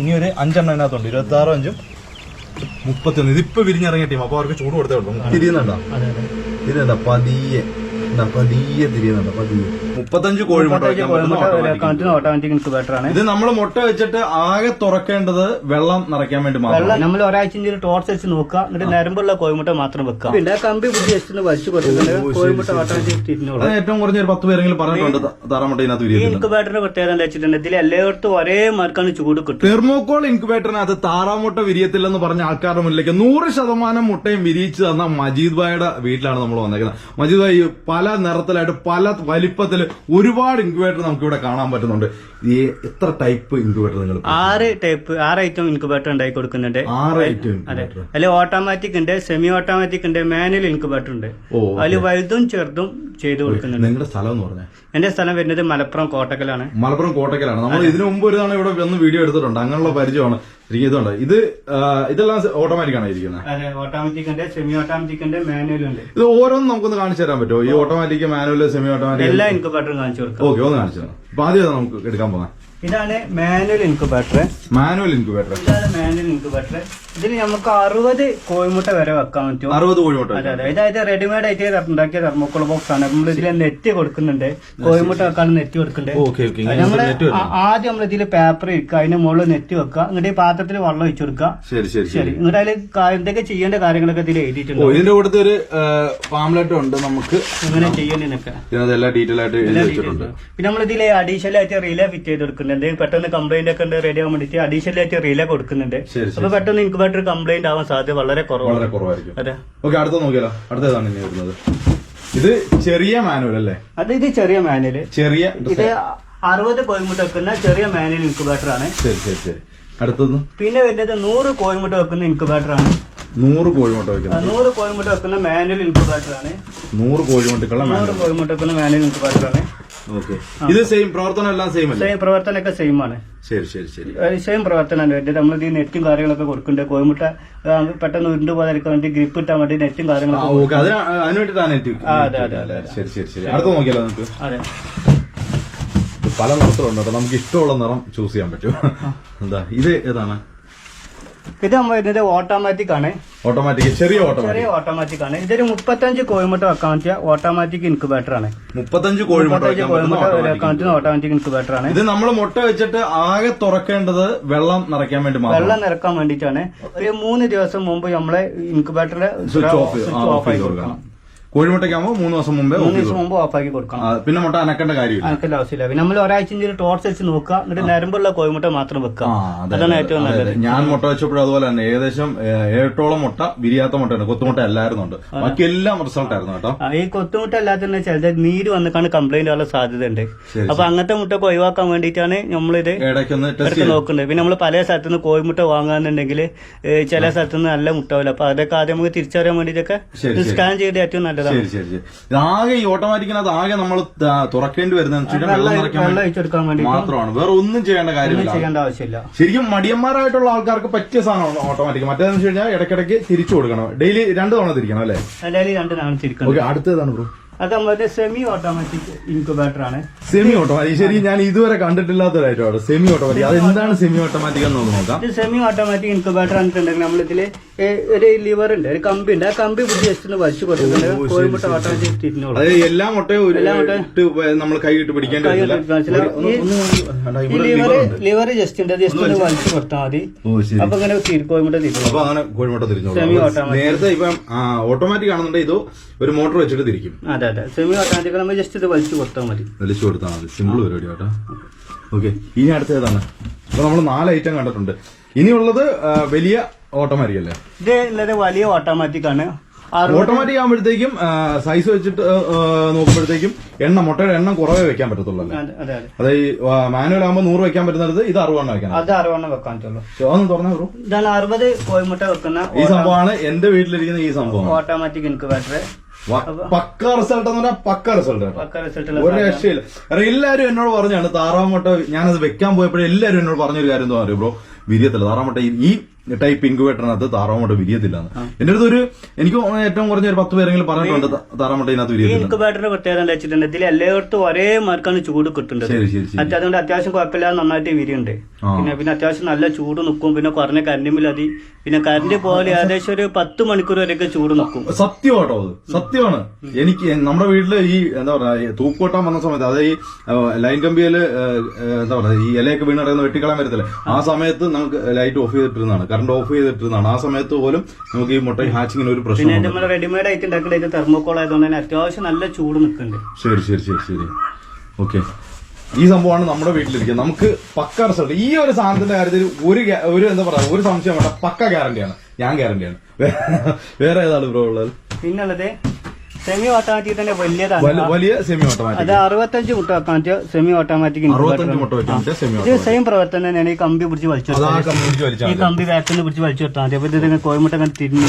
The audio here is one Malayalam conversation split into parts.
ഇനി ഒരു അഞ്ചെണ്ണം അതിനകത്തുണ്ട്. ഇരുപത്തി ആറും അഞ്ചും മുപ്പത്തി ഒന്ന് ഇതിപ്പോ വിരിഞ്ഞിറങ്ങിയ ടീം അപ്പൊ അവർക്ക് ചൂട് കൊടുത്തേ ഉള്ളൂ. തിരിയുന്നുണ്ടോ? തിരിയുന്നുണ്ടോ? പതിയെ. പതിയെ തിരിയുന്നുണ്ടോ പതിയെ മുപ്പത്തഞ്ച് കോഴിമുട്ട ഓട്ടോമാറ്റിക് ഇൻക്യുബേറ്റർ ആണ്. ഇത് നമ്മൾ മുട്ട വെച്ചിട്ട് ആകെ തുറക്കേണ്ടത് വെള്ളം നിറയ്ക്കാൻ വേണ്ടി മാത്രം. വെള്ളം നമ്മൾ ഒരാഴ്ച ടോർച്ച് വെച്ച് നോക്കുക. എന്നിട്ട് നരമ്പുള്ള കോഴിമുട്ട മാത്രം വെക്കുക. പിന്നെ കമ്പി ബുദ്ധി ജസ്റ്റ് ഒന്ന് വലിച്ചു കൊടുക്കുന്നുണ്ട് കോഴിമുട്ട ഓട്ടോമാറ്റിക് തിരിഞ്ഞോളൂ ഏറ്റവും കുറഞ്ഞ ഒരു പത്ത് പേരെങ്കിലും പറഞ്ഞിട്ടുണ്ട് താറാമുട്ട ഇതിനകത്ത് ഇൻക്യുബേറ്ററിന്റെ പ്രത്യേകത എന്താ വെച്ചിട്ടുണ്ട് ഇതിൽ എല്ലായിടത്തും ഒരേ മാർക്കാണ് ചൂട് കിട്ടും തെർമോകോൾ ഇൻക്യുബേറ്ററിനകത്ത് താറാമുട്ട വിരിയത്തില്ലെന്ന് പറഞ്ഞ ആൾക്കാരുടെ മുന്നിലേക്ക് നൂറ് ശതമാനം മുട്ടയും വിരിയിച്ചു തന്ന മജീദ് ഭായിയുടെ വീട്ടിലാണ് നമ്മൾ വന്നേക്കുന്നത്. മജീദ് ഭായി പല നിറത്തിലായിട്ട് പല വലിപ്പത്തിൽ ഒരുപാട് ഇൻക്യുബേറ്റർ നമുക്ക് ഇവിടെ കാണാൻ പറ്റുന്നുണ്ട്. ഈ എത്ര ടൈപ്പ് ഇൻക്യുബേറ്റർ നിങ്ങൾ ആറ് ടൈപ്പ് ആറ് ഐറ്റം ഇൻക്യുബേറ്റർ ഉണ്ടായി കൊടുക്കുന്നുണ്ട്. ആറ് ഐറ്റം അതെ. അതിൽ ഓട്ടോമാറ്റിക് ഉണ്ട് സെമി ഓട്ടോമാറ്റിക് ഉണ്ട് മാനുവൽ ഇൻക്യുബേറ്റർ ഉണ്ട്. ഓ അതിൽ വലുതും ചെറുതും ചെയ്തു കൊടുക്കുന്നുണ്ട്. നിങ്ങളുടെ സ്ഥലം എന്ന് പറഞ്ഞാൽ എന്റെ സ്ഥലം വരുന്നത് മലപ്പുറം കോട്ടക്കലാണ്. മലപ്പുറം കോട്ടക്കലാണ്. നമ്മൾ ഇതിനു മുമ്പ് ഒരു തവണ ഇവിടെ വന്ന് വീഡിയോ എടുത്തിട്ടുണ്ട്. അങ്ങനെയുള്ള പരിചയമാണ്. ഇതുണ്ട് ഇത് ഇതെല്ലാം ഓട്ടോമാറ്റിക് ആണ് ഇരിക്കുന്നത് ഓട്ടോമാറ്റിക് ഉണ്ട് സെമി ഓട്ടോമാറ്റിക് ഉണ്ട് മാനുവൽ ഉണ്ട്. ഇത് ഓരോന്നും നമുക്കൊന്ന് കാണിച്ചു തരാൻ പറ്റുമോ? ഈ ഓട്ടോമാറ്റിക് മാനുവൽ സെമി ഓട്ടോമാറ്റിക് എല്ലാം ഇൻക്യുബേറ്ററും കാണിച്ചു കൊടുക്കാം. ഓക്കെ ഒന്ന് കാണിച്ചു തരാം. അപ്പൊ ആദ്യം നമുക്ക് എടുക്കാൻ പോകാം ഇതാണ് മാനുവൽ ഇൻക്യുബേറ്റർ മാനുവൽ ഇൻക്യുബേറ്റർ ഇതാണ് മാനുവൽ ഇൻക്യുബേറ്റർ ഇതിൽ നമുക്ക് അറുപത് കോഴിമുട്ട വരെ വെക്കാൻ പറ്റും. അറുപത് കോഴിമുട്ട അതെ അതെ. ഇതായത് റെഡിമെയ്ഡ് ആയിട്ട് ഉണ്ടാക്കിയ തെർമോക്കോൾ ബോക്സ് ആണ്. നമ്മൾ ഇതിൽ നെറ്റ് കൊടുക്കുന്നുണ്ട്. കോഴിമുട്ട വെക്കാൻ നെറ്റ് കൊടുക്കുന്നുണ്ട്. Okay okay. നമ്മൾ ആ- ആദ്യം നമ്മൾ ഇതിൽ പേപ്പർ ഇരിക്കുക. അതിന് മുകളിൽ നെറ്റ് വെക്കുക. എന്നിട്ട് ഈ പാത്രത്തിൽ വെള്ളം ഒഴിച്ചു കൊടുക്കുക. ശരി ശരി ശരി. എന്നിട്ട് അതിൽ എന്തൊക്കെ ചെയ്യേണ്ട കാര്യങ്ങളൊക്കെ ഇതിൽ എഴുതിയിട്ടുണ്ട്. ഇതിന്റെ കൂടുതൽ ഒരു പാംലെറ്റ് ഉണ്ട് നമുക്ക്. ഇങ്ങനെ ചെയ്യേണ്ടതൊക്കെ. എല്ലാ ഡീറ്റെയിൽ ആയിട്ട് പിന്നെ നമ്മൾ ഇതിൽ അഡീഷണൽ ആയിട്ട് റിലേ ഫിറ്റ് ചെയ്ത് കൊടുക്കുന്നുണ്ട്. പെട്ടെന്ന് കംപ്ലൈന്റ് ഒക്കെ ഉണ്ട് റെഡി ആവാൻ വേണ്ടിയിട്ട് അഡീഷണൽ ആയിട്ട് റീലേ കൊടുക്കുന്നുണ്ട്. ശരി അപ്പൊ പെട്ടെന്ന് ഇൻക്യുബേറ്റർ കംപ്ലൈന്റ് ആവാൻ സാധ്യത വളരെ കുറവാണ്. വളരെ കുറവായിരിക്കും. അതെ. ഓക്കെ അടുത്ത നോക്കിയാലോ? അടുത്തതാണ് ഇനി വരുന്നത്. ഇത് ചെറിയ മാനുവൽ അല്ലേ? അത് ഇത് ചെറിയ മാനുവൽ. ചെറിയ ഇത് അറുപത് കോയിമുട്ട് വെക്കുന്ന ചെറിയ മാനുവൽ ഇൻക്യുബേറ്റർ ആണ്. ശരി ശരി ശരി. അടുത്തൊന്ന് പിന്നെ വരുന്നത് നൂറ് കോയിമുട്ട് വെക്കുന്ന ഇൻക്യുബേറ്റർ ആണ്. നൂറ് കോഴിമുട്ട ആ, വയ്ക്കുന്നത് നൂറ് കോഴിമുട്ട വെക്കുന്ന മാനുവൽ ഇൻക്യുബേറ്റർ ആണ്. നൂറ് കോഴിമുട്ടക്കുള്ള നൂറ് മാനുവൽ കോഴിമുട്ട വെക്കുന്ന മാനുവൽ ഇൻക്യുബേറ്റർ ആണ്. ഇത് സെയിം പ്രവർത്തനം എല്ലാം സെയിം അല്ലേ? സെയിം പ്രവർത്തനമൊക്കെ സെയിം ആണ്. ശരി ശരി ശരി. സെയിം പ്രവർത്തനമാണ്. വരുന്നത് നമ്മൾ ഈ നെറ്റും കാര്യങ്ങളൊക്കെ കൊടുക്കുന്നുണ്ട്. കോയമുട്ട പെട്ടെന്ന് ഉരുണ്ടു പോകാതിരിക്കാൻ വേണ്ടി ഗ്രിപ്പ് കിട്ടാൻ വേണ്ടി നെറ്റും കാര്യങ്ങളൊക്കെ ഓക്കെ. അതിന് അതിന് നെറ്റ് അതെ, അതെ, ശരി ശരി ശരി. അടുത്ത നോക്കിയാലോ നമുക്ക്? അതെ. പല നിറത്തിലുണ്ട്. നമുക്ക് ഇഷ്ടമുള്ള നിറം ചൂസ് ചെയ്യാൻ പറ്റും. എന്താ ഇത് ഏതാണ്? ഇത് നമ്മൾ വരുന്നത് ഓട്ടോമാറ്റിക് ആണ്. ഓട്ടോമാറ്റിക് ചെറിയ ഓട്ടോമാറ്റിക് ചെറിയ ഓട്ടോമാറ്റിക് ആണ്. ഇതൊരു മുപ്പത്തഞ്ച് കോഴിമുട്ട വെക്കാൻ പറ്റിയ ഓട്ടോമാറ്റിക് ഇൻക്യുബേറ്റർ ആണ്. മുപ്പത്തഞ്ച് കോഴിമുട്ട മുപ്പത്തഞ്ച് വയ്ക്കാൻ കോഴിമുട്ട വെക്കാൻ പറ്റുന്ന ഓട്ടോമാറ്റിക് ഇൻക്യുബേറ്റർ ആണ്. ഇത് നമ്മൾ മുട്ട വെച്ചിട്ട് ആകെ തുറക്കേണ്ടത് വെള്ളം നിറയ്ക്കാൻ വേണ്ടി വെള്ളം നിറക്കാൻ വേണ്ടിയിട്ടാണ്. ഒരു മൂന്ന് ദിവസം മുമ്പ് നമ്മളെ ഇൻക്യുബേറ്ററിന്റെ സ്വിച്ച് ഓഫ് ചെയ്ത് കൊടുക്കണം. കോഴിമുട്ടയ്ക്കാകുമ്പോൾ മൂന്ന് ദിവസം മുമ്പേ മൂന്ന് ദിവസം മുമ്പ് ഓഫാക്കി ആക്കി കൊടുക്കണം പിന്നെ മുട്ട അനക്കേണ്ട കാര്യമില്ല. അനക്കേണ്ട ആവശ്യമില്ല. പിന്നെ നമ്മൾ ഒരാഴ്ച ടോർച്ച് വെച്ച് നോക്കുക. എന്നിട്ട് നരമ്പുള്ള കോഴിമുട്ട മാത്രം വെക്കുക. അതാണ് ഏറ്റവും നല്ലത്. ഞാൻ മുട്ട വെച്ചപ്പോഴും അതുപോലെ തന്നെ. ഏകദേശം ഏ, ഏഴോളം മുട്ട വിരിയാത്ത മുട്ടയുണ്ട്. കൊത്തുമുട്ട എല്ലായിരുന്നുണ്ട് ബാക്കി എല്ലാം റിസൾട്ട് ആയിരുന്നു കേട്ടോ. ഈ കൊത്തുമുട്ട അല്ലാതെ ചിലത് നീര് വന്നിക്കാണ് കംപ്ലൈന്റ് ആവാൻ സാധ്യത ഉണ്ട് ശരി, അപ്പൊ അങ്ങനത്തെ മുട്ടൊക്കെ ഒഴിവാക്കാൻ വേണ്ടിയിട്ടാണ് നമ്മളിത് എടുത്ത് നോക്കുന്നത്. പിന്നെ നമ്മൾ പല സ്ഥലത്തുനിന്ന് കോഴിമുട്ട വാങ്ങാന്നുണ്ടെങ്കിൽ ചില സ്ഥലത്തുനിന്ന് നല്ല മുട്ട പോലെ. അപ്പൊ അതൊക്കെ ആദ്യം നമുക്ക് തിരിച്ചറിയാൻ വേണ്ടിയിട്ടൊക്കെ. സ്കാൻ ചെയ്ത് ഏറ്റവും നല്ലതാണ്. ശരി ശരി ശരി. ആകെ ഈ ഓട്ടോമാറ്റിക്കിനകത്ത് ആകെ നമ്മൾ തുറക്കേണ്ടി വരുന്ന മാത്രമാണ്. വേറെ ഒന്നും ചെയ്യേണ്ട കാര്യമില്ല. ചെയ്യേണ്ട ആവശ്യമില്ല. ശരിക്കും മടിയന്മാരായിട്ടുള്ള ആൾക്കാർക്ക് പറ്റിയ സാധനമാണ് ഓട്ടോമാറ്റിക്. മറ്റേതെന്ന് വെച്ച് കഴിഞ്ഞാൽ ഇടയ്ക്കിടയ്ക്ക് തിരിച്ചു കൊടുക്കണം. ഡെയിലി രണ്ട് തവണ തിരിക്കണം അല്ലേ? ഡെയിലി രണ്ട് തവണ തിരിക്കണം. ഓക്കെ അടുത്തതാണ് ബ്രോ. അത് നമ്മുടെ സെമി ഓട്ടോമാറ്റിക് ഇൻക്യുബേറ്റർ ആണ്. സെമി ഓട്ടോമാറ്റിക് ശരി ഞാൻ ഇതുവരെ കണ്ടിട്ടില്ലാത്ത ഒരു ഐറ്റമാണ് സെമി ഓട്ടോമാറ്റിക് അത് എന്താണ് സെമി ഓട്ടോമാറ്റിക് എന്ന് നോക്കാം സെമി ഓട്ടോമാറ്റിക് ഇൻക്യുബേറ്റർ ആണെന്നുണ്ടെങ്കിൽ നമ്മളിതിൽ ഒരു ലിവർ ഉണ്ട് ഒരു കമ്പി ഉണ്ട്. ആ കമ്പി ബുദ്ധി ജസ്റ്റ് ഒന്ന് വലിച്ചു കൊടുക്കുന്നുണ്ട് കോഴിമുട്ട ഓട്ടോമാറ്റിക് തിരിഞ്ഞോളൂ എല്ലാ നമ്മൾ കൈയിട്ട് പിടിക്കാൻ ലിവർ. ലിവർ ജസ്റ്റ് ഉണ്ട്. ജസ്റ്റ് ഒന്ന് വലിച്ചു. കൊടുത്താൽ മതി. അപ്പൊ കോഴിമുട്ട അങ്ങനെ കോഴിമുട്ട തിരിഞ്ഞോളൂ Semi നേരത്തെ ഇപ്പം ഓട്ടോമാറ്റിക് ആണെന്നുണ്ടെങ്കിൽ ഇത് ഒരു മോട്ടോർ വെച്ചിട്ട് തിരിക്കും. അതെ അതെ. സെമി ഓട്ടോമാറ്റിക് നമ്മൾ ജസ്റ്റ് ഇത് വലിച്ചു കൊടുത്താൽ മതി. വലിച്ചു കൊടുത്താൽ മതി. സിമ്പിൾ പരിപാടി കേട്ടോ. ഓക്കെ ഇനി അടുത്ത ഏതാണ്? അപ്പൊ നമ്മൾ നാല് ഐറ്റം കണ്ടിട്ടുണ്ട്. ഇനിയുള്ളത് വലിയ ഓട്ടോമാറ്റിക് അല്ലേ ഇത് വളരെ വലിയ ഓട്ടോമാറ്റിക് ആണ്. ഓട്ടോമാറ്റിക് ആകുമ്പോഴത്തേക്കും സൈസ് വെച്ചിട്ട് നോക്കുമ്പോഴത്തേക്കും എണ്ണ മുട്ടയുടെ എണ്ണം കുറവേ വെക്കാൻ പറ്റത്തുള്ളൂ അതെ ഈ മാനുവൽ ആകുമ്പോൾ നൂറ് വെക്കാൻ പറ്റുന്നത് ഇത് അറുപതെണ്ണം വെക്കാം അത് അറുപതെണ്ണം വെക്കാൻ പറ്റുള്ളൂ. തുറന്നേ ബ്രോ ഇതാണ് അറുപത് കോഴിമുട്ട വെക്കുന്ന ഈ സംഭവമാണ് എന്റെ വീട്ടിലിരിക്കുന്ന ഈ സംഭവം. ഓട്ടോമാറ്റിക് ഇൻക്യുബേറ്റർ പക്ക റിസൾട്ട് എന്ന് പറഞ്ഞാൽ പക്ക റിസൾട്ട് ഒരു രക്ഷയില്ല. കാരണം എല്ലാരും എന്നോട് പറഞ്ഞാണ് താറാമുട്ട ഞാനത് വെക്കാൻ പോയപ്പോഴും എല്ലാരും എന്നോട് പറഞ്ഞൊരു കാര്യം എന്താ പറയുക ബ്രോ? വിരിയത്തില്ല. താറാമുട്ട ഈ- ഈ പിങ്ക് വെട്ടണത് താറാമുട്ട വിരിയത്തില്ല എന്റെ അടുത്ത് ഒരു എനിക്ക് ഏറ്റവും കുറഞ്ഞ ഒരു പത്ത് പേരെങ്കിലും പറഞ്ഞിട്ടുണ്ട് താറാമുട്ട ഇതിനകത്ത് വിരിയത്തില്ല വിരിയത്തില്ല ഇൻക്യുബേറ്ററിന്റെ പ്രത്യേകത എന്താ വെച്ചിട്ടുണ്ടെങ്കിൽ ഇതിൽ എല്ലായിടത്തും ഒരേ മാർക്കാണ് ചൂട് കിട്ടുന്നത്. ശരി ശരി ശരി. മറ്റേ അതുകൊണ്ട് അത്യാവശ്യം കുഴപ്പമില്ലാതെ നന്നായിട്ട് വിരിയുണ്ട്. പിന്നെ പിന്നെ അത്യാവശ്യം നല്ല ചൂട് നിൽക്കും പിന്നെ കുറഞ്ഞ കരണ്ടും മതി പിന്നെ കരണ്ട് പോലെ ഏകദേശം ഒരു പത്ത് മണിക്കൂർ വരെയൊക്കെ ചൂട് നിൽക്കും സത്യമാട്ടോ അത്. സത്യമാണ്. എനിക്ക് നമ്മുടെ വീട്ടിൽ ഈ എന്താ പറയാ തൂക്കോട്ടാൻ വന്ന സമയത്ത് അതായത് ഈ ലൈൻ കമ്പിയിൽ എന്താ പറയാ ഈ ഇലയൊക്കെ വീണ് വെട്ടിക്കളാൻ വരത്തില്ല? ആ സമയത്ത് നമുക്ക് ലൈറ്റ് ഓഫ് ചെയ്തിട്ടിരുന്നതാണ്. കറണ്ട് ഓഫ് ചെയ്തിട്ടിരുന്നതാണ്. ആ സമയത്ത് പോലും നമുക്ക് ഈ മുട്ട ഹാച്ചിങ്ങിന് ഒരു പിന്നെ നമ്മൾ റെഡിമെയ്ഡ് ആയിട്ട് ഉണ്ടാക്കുന്ന തെർമോക്കോൾ ആയതുകൊണ്ട് തന്നെ അത്യാവശ്യം നല്ല ചൂട് നിൽക്കുന്നുണ്ട്. ശരി ശരി ശരി ശരി. ഓക്കെ ഈ സംഭവമാണ് നമ്മുടെ വീട്ടിലിരിക്കുന്നത്. നമുക്ക് പക്ക റിസൾട്ട് ഈ ഒരു സാധനത്തിന്റെ കാര്യത്തിൽ ഒരു ഒരു എന്താ പറയാ ഒരു സംശയം വേണ്ട. പക്ക ഗ്യാരണ്ടിയാണ് ഞാൻ ഗ്യാരണ്ടിയാണ് വേറെ ഏതാണ് ബ്രോ ഉള്ളത്? പിന്നുള്ളത് സെമി ഓട്ടോമാറ്റിക് തന്നെ വലിയതാണ്. വല- വലിയ സെമി ഓട്ടോമാറ്റിക് അത് അറുപത്തഞ്ച് മുട്ട വെക്കാൻ പറ്റിയ സെമി ഓട്ടോമാറ്റിക് അറുപത്തഞ്ച് മുട്ട സെമി ഇത് സെയിം പ്രവർത്തനം തന്നെയാണ് ഈ കമ്പി പിടിച്ച് വലിച്ചു ഈ കമ്പി ബാക്കിൽ നിന്ന് പിടിച്ച് വലിച്ചു വിട്ടാൽ മതി. അപ്പൊ ഇത് കോയമുട്ട തിരിഞ്ഞു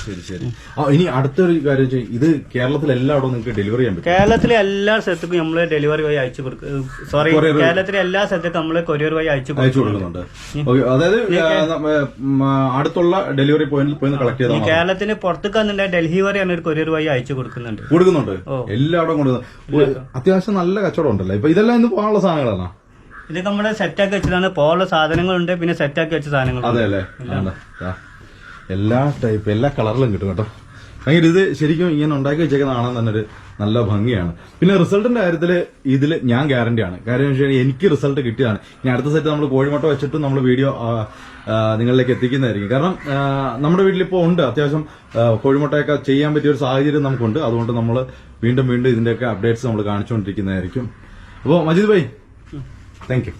ശരി ശരി. ആ ഇനി അടുത്തൊരു കാര്യം ഇത് കേരളത്തിൽ എല്ലായിടവും നിങ്ങൾക്ക് ഡെലിവറി ചെയ്യാൻ പറ്റും. കേരളത്തിലെ എല്ലാ സ്ഥലത്തേക്കും നമ്മൾ ഡെലിവറി വഴി അയച്ചു കൊടുക്കും സോറി Courier. കേരളത്തിലെ എല്ലാ സ്ഥലത്തേക്കും നമ്മൾ കൊറിയർ വഴി അയച്ചു അയച്ചു കൊടുക്കും കൊടുക്കുന്നുണ്ട്. ഓക്കെ അതായത് ആ, നമ്മ, അടുത്തുള്ള ഡെലിവറി പോയിന്റിൽ പോയി കളക്ട് ചെയ്താൽ മതി. കേരളത്തിന് പുറത്തേക്ക് വന്നിട്ടുണ്ടെങ്കിൽ ഡൽഹി വരെ ഒരു കൊറിയർ വഴി അയച്ചു കൊടുക്കുന്നുണ്ട്. കൊടുക്കുന്നുണ്ട്. ഓ. എല്ലായിടവും കൊടുക്കുന്നു ഒരു അത്യാവശ്യം നല്ല കച്ചവടം ഉണ്ടല്ലോ? ഇപ്പൊ ഇതെല്ലാം ഇന്ന് പോകാനുള്ള സാധനങ്ങളാണ്? ഇത് നമ്മൾ സെറ്റാക്കി വെച്ചതാണ്. പോലുള്ള സാധനങ്ങളുണ്ട് പിന്നെ സെറ്റാക്കി വെച്ച സാധനങ്ങളുണ്ട്. അതെ അല്ലേ. എല്ലാ ടൈപ്പ് എല്ലാ കളറിലും കിട്ടും കേട്ടോ. ഭയങ്കര ഇത് ശരിക്കും ഇങ്ങനെ ഉണ്ടാക്കി വെച്ചേക്കുന്ന കാണാൻ തന്നെ ഒരു നല്ല ഭംഗിയാണ്. പിന്നെ റിസൾട്ടിന്റെ കാര്യത്തിൽ ഇതിൽ ഞാൻ ഗ്യാരണ്ടിയാണ് കാര്യം വെച്ച് കഴിഞ്ഞാൽ എനിക്ക് റിസൾട്ട് കിട്ടിയതാണ്. ഇനി അടുത്ത സെറ്റ് നമ്മൾ കോഴിമുട്ട വെച്ചിട്ട് നമ്മൾ വീഡിയോ നിങ്ങളിലേക്ക് എത്തിക്കുന്നതായിരിക്കും. കാരണം നമ്മുടെ വീട്ടിലിപ്പോൾ ഉണ്ട്. അത്യാവശ്യം കോഴിമുട്ടയൊക്കെ ചെയ്യാൻ പറ്റിയ ഒരു സാഹചര്യം നമുക്കുണ്ട്. അതുകൊണ്ട് നമ്മൾ വീണ്ടും വീണ്ടും ഇതിന്റെയൊക്കെ അപ്ഡേറ്റ്സ് നമ്മൾ കാണിച്ചുകൊണ്ടിരിക്കുന്നതായിരിക്കും. അപ്പോൾ മജീദ് ഭായി താങ്ക്